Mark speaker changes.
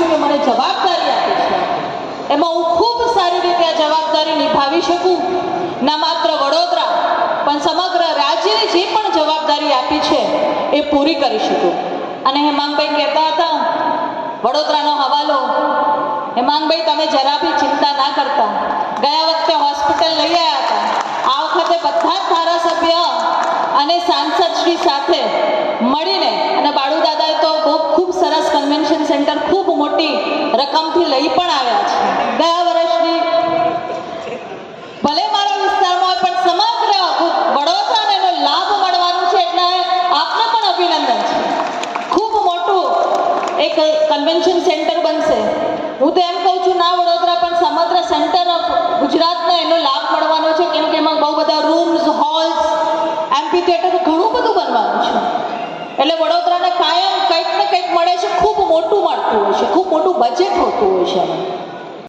Speaker 1: છે કે મને જવાબદારી આપી છે. એમાં હું ખૂબ સારી રીતે આ જવાબદારી નિભાવી શકું. ના માત્ર વડોદરા, પણ સમગ્ર રાજ્યને જે પણ જવાબદારી આપી છે, એ પૂરી કરી શકું. અને હેમાંગભાઈ કહેતા હતા, વડોદરાનો હવાલો. હેમાંગભાઈ, તમે જરા બી ચિંતા ના કરતા. ગયા વખતે હોસ્પિટલ લઈ આવ્યા હતા. આ વખતે બધા જ ધારાસભ્ય અને સાંસદ શ્રી સાથે મળીને અને બાળુદાદાએ તો બહુ ખૂબ સરસ કન્વેન્શન સેન્ટર ખૂબ મોટી રકમથી લઈ પણ આવ્યા છે. ગયા વર્ષની ભલે મારા વિસ્તારમાં પણ સમગ્ર વડોદરાને એનો લાભ મળવાનો છે એટલે આપને પણ અભિનંદન છે. ખૂબ મોટું એક કન્વેન્શન સેન્ટર બનશે. હું તો એમ કહું છું, ના વડોદરા, પણ સમગ્ર સેન્ટર ઓફ ગુજરાતને એનો લાભ મળવાનો છે, કેમ કે એમાં બહુ બધા રૂમ્સ હોલ્સ એમ્પી થિયેટર ઘણું બધું બનવાનું છે. એટલે વડોદરાને કાયમ કંઈક ને કંઈક મળે છે ખૂબ મોટું મળતું હોય છે ખૂબ મોટું બજેટ હોતું હોય છે એમાં.